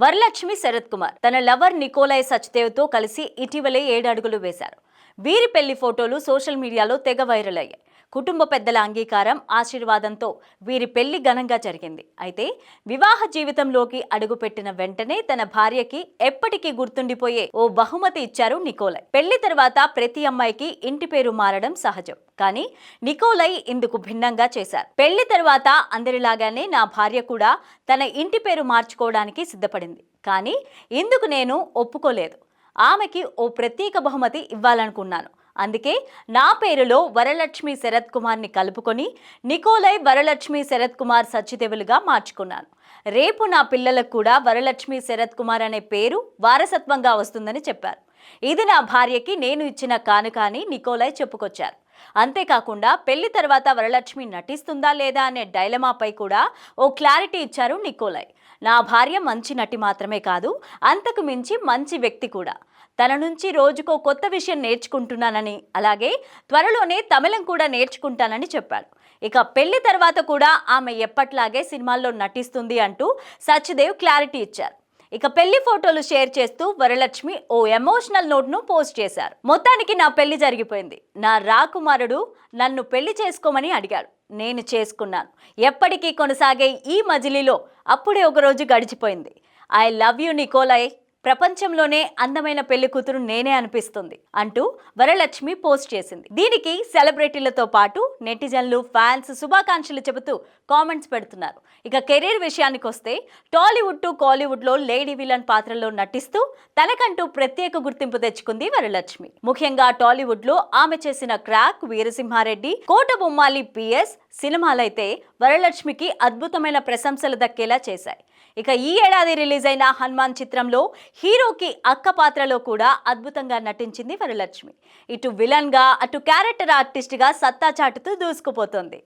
వరలక్ష్మి శరత్ కుమార్. తన లవర్ నికోలయ్ సచ్దేవ్తో కలిసి ఇటీవలే ఏడడుగులు వేశారు. వీరి పెళ్ళి ఫోటోలు సోషల్ మీడియాలో తెగ వైరల్ అయ్యాయి. కుటుంబ పెద్దల అంగీకారం ఆశీర్వాదంతో వీరి పెళ్ళి ఘనంగా జరిగింది. అయితే వివాహ జీవితంలోకి అడుగుపెట్టిన వెంటనే తన భార్యకి ఎప్పటికీ గుర్తుండిపోయే ఓ బహుమతి ఇచ్చారు నికోలయ్. పెళ్ళి తర్వాత ప్రతి అమ్మాయికి ఇంటి పేరు మారడం సహజం. కానీ నికోలై ఇందుకు భిన్నంగా చేశారు. పెళ్ళి తర్వాత అందరిలాగానే నా భార్య కూడా తన ఇంటి పేరు మార్చుకోవడానికి సిద్ధపడింది. కానీ ఇందుకు నేను ఒప్పుకోలేదు. ఆమెకి ఓ ప్రత్యేక బహుమతి ఇవ్వాలనుకున్నాను. అందుకే నా పేరులో వరలక్ష్మి శరత్ కుమార్ని కలుపుకొని నికోలై వరలక్ష్మి శరత్ కుమార్ సచ్చిదేవులుగా మార్చుకున్నాను. రేపు నా పిల్లలకు కూడా వరలక్ష్మి శరత్ కుమార్ అనే పేరు వారసత్వంగా వస్తుందని చెప్పారు. ఇది నా భార్యకి నేను ఇచ్చిన కానుక అని నికోలై చెప్పుకొచ్చారు. అంతేకాకుండా పెళ్ళి తర్వాత వరలక్ష్మి నటిస్తుందా లేదా అనే డైలమాపై కూడా ఓ క్లారిటీ ఇచ్చారు నికోలై. నా భార్య మంచి నటి మాత్రమే కాదు అంతకు మించి మంచి వ్యక్తి కూడా. తన నుంచి రోజుకో కొత్త విషయం నేర్చుకుంటున్నానని అలాగే త్వరలోనే తమిళం కూడా నేర్చుకుంటానని చెప్పాడు. ఇక పెళ్ళి తర్వాత కూడా ఆమె ఎప్పట్లాగే సినిమాల్లో నటిస్తుంది అంటూ సచ్దేవ్ క్లారిటీ ఇచ్చారు. ఇక పెళ్ళి ఫోటోలు షేర్ చేస్తూ వరలక్ష్మి ఓ ఎమోషనల్ నోట్ను పోస్ట్ చేశారు. మొత్తానికి నా పెళ్ళి జరిగిపోయింది. నా రాకుమారుడు నన్ను పెళ్ళి చేసుకోమని అడిగాడు. నేను చేసుకున్నాను. ఎప్పటికీ కొనసాగే ఈ మజిలీలో అప్పుడే ఒక రోజు గడిచిపోయింది. ఐ లవ్ యు నికోలై ప్రపంచంలోనే అందమైన పెళ్ళి కూతురు నేనే అనిపిస్తుంది అంటూ వరలక్ష్మి పోస్ట్ చేసింది. దీనికి సెలబ్రిటీలతో పాటు నెటిజన్లు ఫ్యాన్స్ శుభాకాంక్షలు చెబుతూ కామెంట్స్ పెడుతున్నారు. ఇక కెరీర్ విషయానికి వస్తే టాలీవుడ్ టు కాలీవుడ్లో లేడీ విలన్ పాత్రలో నటిస్తూ తనకంటూ ప్రత్యేక గుర్తింపు తెచ్చుకుంది వరలక్ష్మి. ముఖ్యంగా టాలీవుడ్లో ఆమె చేసిన క్రాక్ వీరసింహారెడ్డి కోట బొమ్మాలి పిఎస్ సినిమాలైతే వరలక్ష్మికి అద్భుతమైన ప్రశంసలు దక్కేలా చేశాయి. ఇక ఈ ఏడాది రిలీజ్ అయిన హనుమాన్ చిత్రంలో హీరోకి అక్క పాత్రలో కూడా అద్భుతంగా నటించింది వరలక్ష్మి. ఇటు విలన్గా అటు క్యారెక్టర్ ఆర్టిస్ట్గా సత్తా చాటుతూ దూసుకుపోతుంది.